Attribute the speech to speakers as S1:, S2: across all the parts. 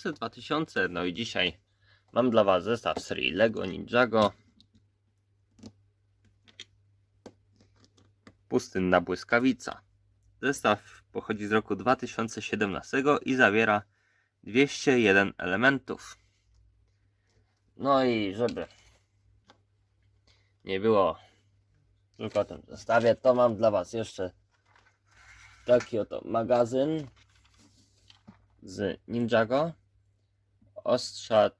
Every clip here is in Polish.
S1: Hubster 2000, no i dzisiaj mam dla Was zestaw serii LEGO Ninjago Pustynna Błyskawica. Zestaw pochodzi z roku 2017 i zawiera 201 elementów. No i żeby nie było tylko o tym zestawie, to mam dla Was jeszcze taki oto magazyn z Ninjago Ostrza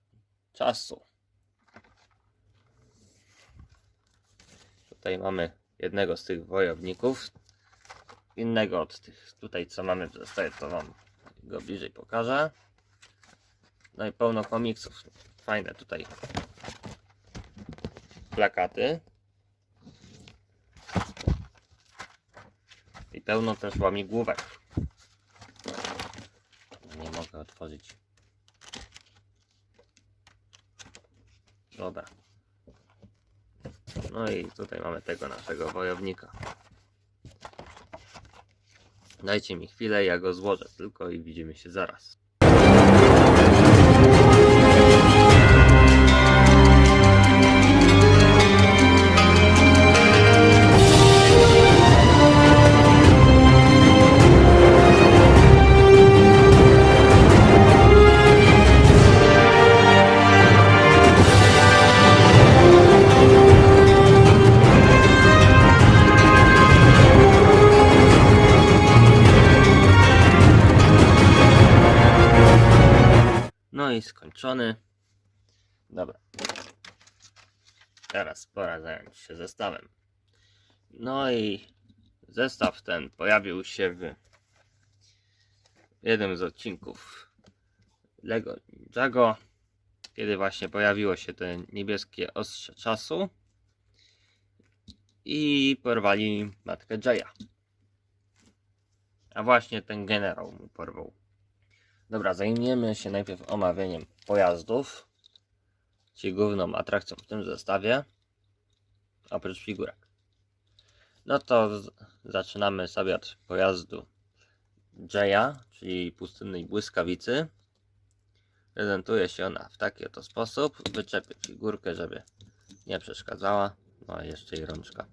S1: Czasu. Tutaj mamy jednego z tych wojowników, innego od tych tutaj co mamy w zestawie, to Wam go bliżej pokażę. No i pełno komiksów, fajne tutaj plakaty. I pełno też łamigłówek. Nie mogę otworzyć. Dobra. No i tutaj mamy tego naszego wojownika. Dajcie mi chwilę, ja go złożę tylko i widzimy się zaraz. Skończony. Dobra. Teraz pora zająć się zestawem. No i zestaw ten pojawił się w jednym z odcinków Lego Ninjago, kiedy właśnie pojawiło się te niebieskie ostrze czasu i porwali matkę Jaya. A właśnie ten generał mu porwał. Dobra, zajmiemy się najpierw omawianiem pojazdów, czyli główną atrakcją w tym zestawie, oprócz figurek. No to zaczynamy sobie od pojazdu Jaya, czyli pustynnej błyskawicy. Prezentuje się ona w taki oto sposób. Wyczepię figurkę, żeby nie przeszkadzała. No i jeszcze i rączka.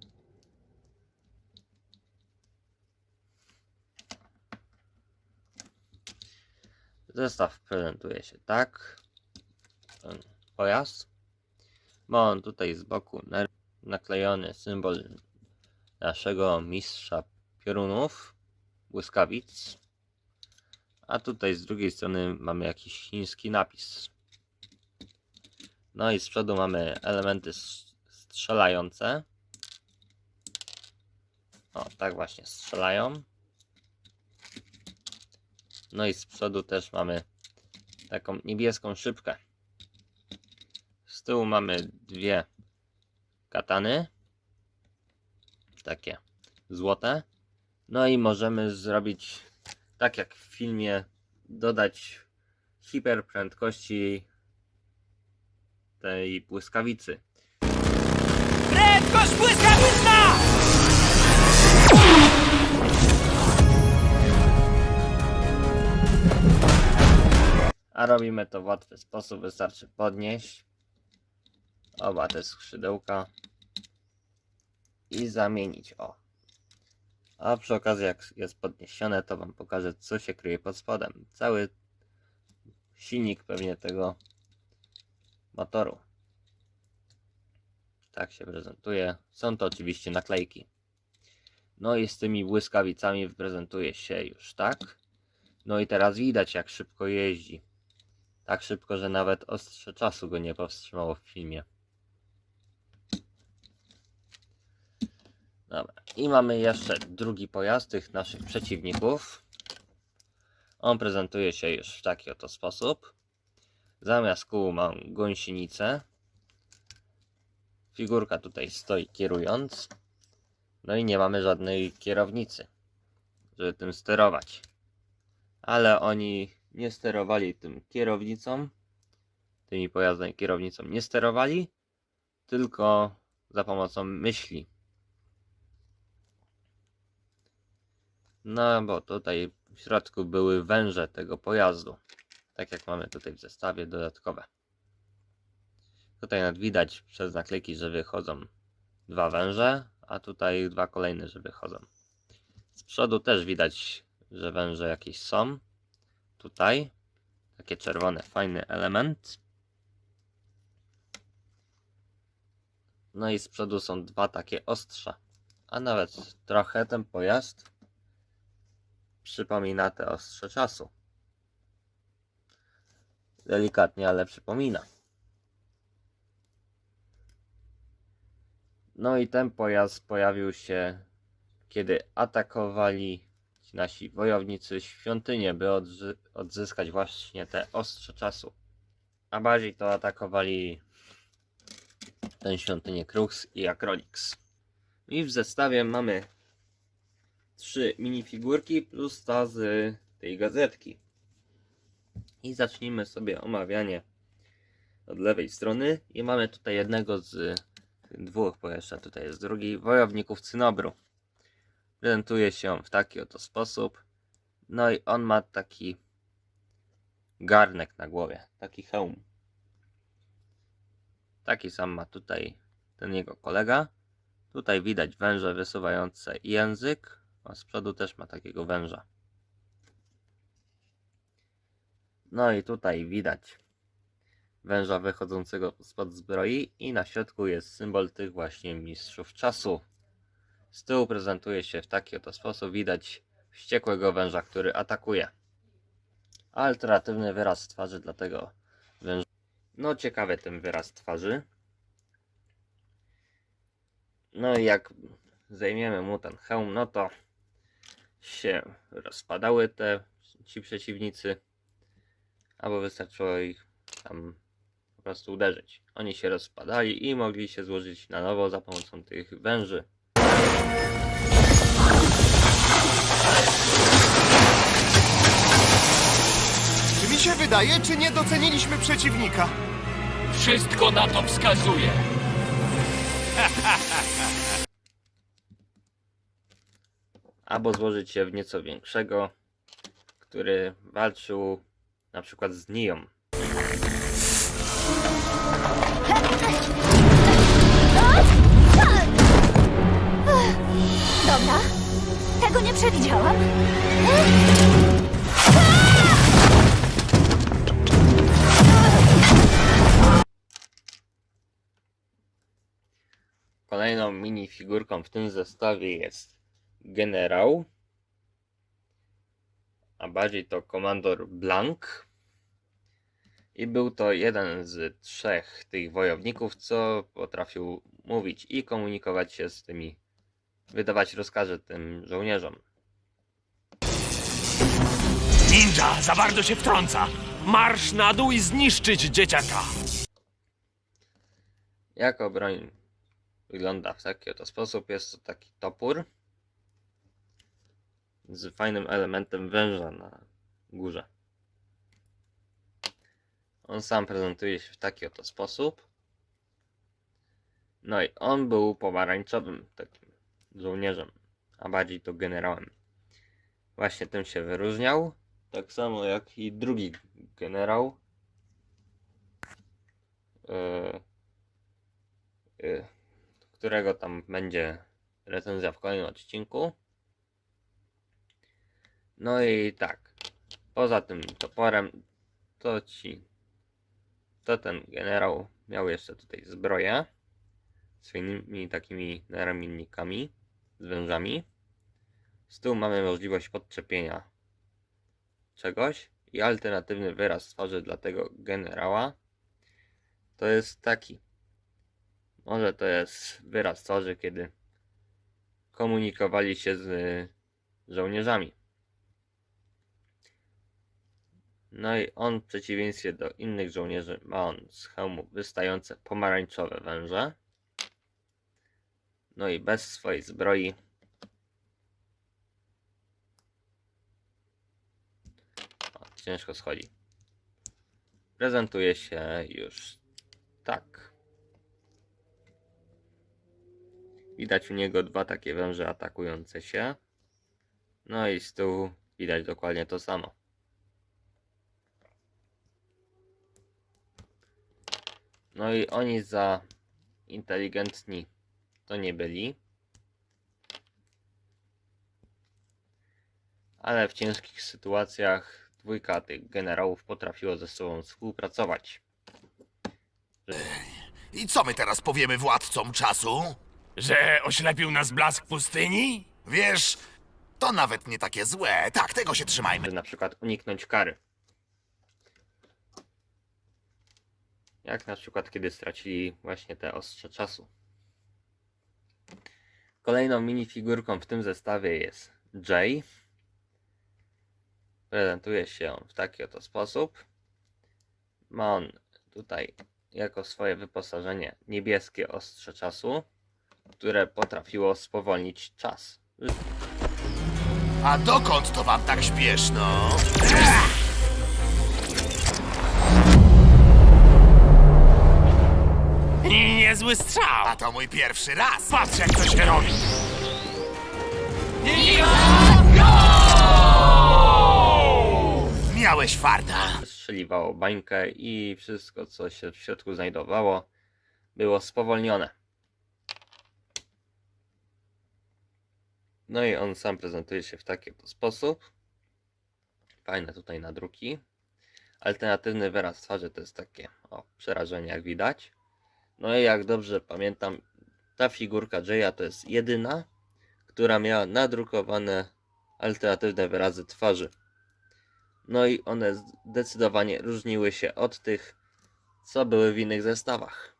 S1: Zestaw prezentuje się tak. Ten pojazd. Ma on tutaj z boku na- naklejony symbol naszego mistrza piorunów, błyskawic. A tutaj z drugiej strony mamy jakiś chiński napis. No i z przodu mamy elementy strzelające. O, tak właśnie strzelają. No i z przodu też mamy taką niebieską szybkę. Z tyłu mamy dwie katany. Takie złote. No i możemy zrobić tak jak w filmie, dodać hiperprędkości tej błyskawicy.
S2: Prędkość błyskawiczna!
S1: A robimy to w łatwy sposób, wystarczy podnieść oba te skrzydełka i zamienić. O. A przy okazji, jak jest podniesione, to Wam pokażę, co się kryje pod spodem. Cały silnik pewnie tego motoru. Tak się prezentuje. Są to oczywiście naklejki. No i z tymi błyskawicami prezentuje się już tak. No i teraz widać, jak szybko jeździ. Tak szybko, że nawet ostrze czasu go nie powstrzymało w filmie. Dobra. I mamy jeszcze drugi pojazd tych naszych przeciwników. On prezentuje się już w taki oto sposób. Zamiast kół mam gąsienicę. Figurka tutaj stoi kierując. No i nie mamy żadnej kierownicy, żeby tym sterować. Ale oni nie sterowali tym kierownicą, tymi pojazdami kierownicą nie sterowali, tylko za pomocą myśli. No, bo tutaj w środku były węże tego pojazdu. Tak jak mamy tutaj w zestawie dodatkowe. Tutaj nawet widać przez naklejki, że wychodzą dwa węże, a tutaj dwa kolejne, że wychodzą. Z przodu też widać, że węże jakieś są. Tutaj takie czerwone, fajny element. No i z przodu są dwa takie ostrza. A nawet trochę ten pojazd przypomina te ostrze czasu. Delikatnie, ale przypomina. No i ten pojazd pojawił się, kiedy atakowali ci nasi wojownicy świątynię, by odzy- odzyskać właśnie te ostrze czasu. A bardziej to atakowali tę świątynię Krux i Acronix. I w zestawie mamy trzy minifigurki plus ta z tej gazetki. I zacznijmy sobie omawianie od lewej strony. I mamy tutaj jednego z dwóch, bo jeszcze tutaj jest drugi, wojowników Cynobru. Prezentuje się w taki oto sposób. No i on ma taki garnek na głowie, taki hełm. Taki sam ma tutaj ten jego kolega. Tutaj widać węże wysuwające język, a z przodu też ma takiego węża. No i tutaj widać węża wychodzącego spod zbroi i na środku jest symbol tych właśnie mistrzów czasu. Z tyłu prezentuje się w taki oto sposób. Widać wściekłego węża, który atakuje. Alternatywny wyraz twarzy dla tego węż... No ciekawy ten wyraz twarzy. No i jak zajmiemy mu ten hełm, no to się rozpadały te ci przeciwnicy. Albo wystarczyło ich tam po prostu uderzyć. Oni się rozpadali i mogli się złożyć na nowo za pomocą tych węży.
S2: Czy mi się wydaje, czy nie doceniliśmy przeciwnika?
S3: Wszystko na to wskazuje.
S1: albo złożyć się w nieco większego, który walczył na przykład z Nią.
S4: Dobra, tego nie przewidziałam.
S1: Kolejną minifigurką w tym zestawie jest generał, a bardziej to komandor Blank. I był to jeden z trzech tych wojowników, co potrafił mówić i komunikować się z tymi, wydawać rozkazy tym żołnierzom.
S3: Ninja za bardzo się wtrąca. Marsz na dół i zniszczyć dzieciaka.
S1: Jako broń wygląda w taki oto sposób. Jest to taki topór z fajnym elementem węża na górze. On sam prezentuje się w taki oto sposób. No i on był pomarańczowym takim żołnierzem, a bardziej to generałem. Właśnie tym się wyróżniał, tak samo jak i drugi generał. Yy, yy, którego tam będzie recenzja w kolejnym odcinku. No i tak, poza tym toporem, to ci, to ten generał miał jeszcze tutaj zbroję swoimi takimi naramiennikami z wężami. Z tyłu mamy możliwość podczepienia czegoś i alternatywny wyraz twarzy dla tego generała to jest taki. Może to jest wyraz twarzy, kiedy komunikowali się z żołnierzami. No i on w przeciwieństwie do innych żołnierzy ma on z hełmu wystające pomarańczowe węże. No i bez swojej zbroi. O, ciężko schodzi. Prezentuje się już tak. Widać u niego dwa takie węże atakujące się. No i z tyłu widać dokładnie to samo. No i oni za inteligentni to nie byli. Ale w ciężkich sytuacjach dwójka tych generałów potrafiło ze sobą współpracować.
S5: I co my teraz powiemy władcom czasu?
S3: Że oślepił nas blask pustyni?
S5: Wiesz, to nawet nie takie złe. Tak, tego się trzymajmy.
S1: żeby na przykład uniknąć kary. Jak na przykład kiedy stracili właśnie te ostrze czasu. Kolejną minifigurką w tym zestawie jest Jay. Prezentuje się on w taki oto sposób. Ma on tutaj jako swoje wyposażenie niebieskie ostrze czasu, które potrafiło spowolnić czas.
S5: A dokąd to wam tak śpieszno?
S3: Niezły strzał.
S5: A to mój pierwszy raz.
S3: Patrz jak to się robi.
S5: Miałeś farta.
S1: strzeliwało bańkę i wszystko, co się w środku znajdowało, było spowolnione. No i on sam prezentuje się w taki oto sposób. Fajne tutaj nadruki. Alternatywny wyraz twarzy to jest takie o, przerażenie, jak widać. No i jak dobrze pamiętam, ta figurka Jaya to jest jedyna, która miała nadrukowane alternatywne wyrazy twarzy. No i one zdecydowanie różniły się od tych co były w innych zestawach.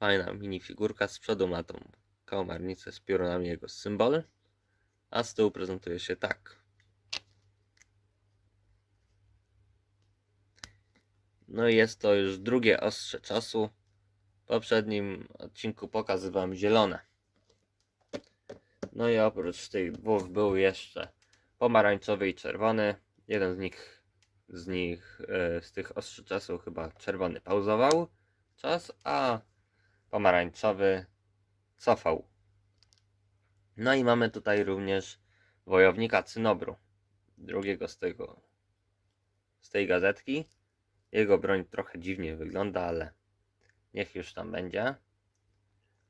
S1: Fajna minifigurka z przodu ma tą kałamarnicę z piorunami jego symbol, a z tyłu prezentuje się tak. No i jest to już drugie ostrze czasu. W poprzednim odcinku pokazywałem zielone. No i oprócz tych dwóch był jeszcze pomarańczowy i czerwony. Jeden z nich, z nich, e, z tych ostrzy czasu chyba czerwony pauzował czas, a pomarańczowy cofał. No i mamy tutaj również wojownika Cynobru, drugiego z tego, z tej gazetki. Jego broń trochę dziwnie wygląda, ale niech już tam będzie.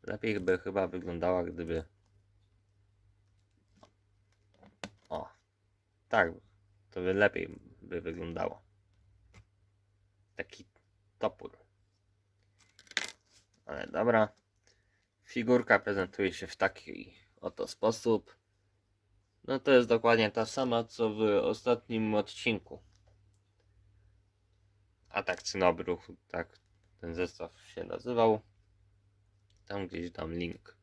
S1: Lepiej by chyba wyglądała, gdyby. O, tak, to by lepiej by wyglądało. Taki topór. Ale dobra. Figurka prezentuje się w taki oto sposób. No to jest dokładnie ta sama, co w ostatnim odcinku. Atak Cynobru, tak ten zestaw się nazywał. Tam gdzieś dam link.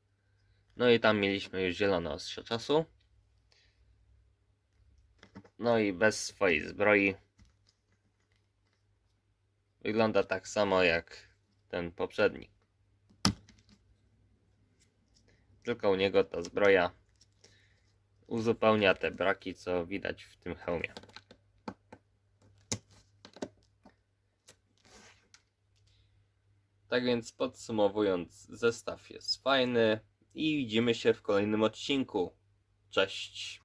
S1: No i tam mieliśmy już zielone ostrze czasu. No i bez swojej zbroi. Wygląda tak samo jak ten poprzedni. Tylko u niego ta zbroja uzupełnia te braki, co widać w tym hełmie. Tak więc podsumowując, zestaw jest fajny i widzimy się w kolejnym odcinku. Cześć!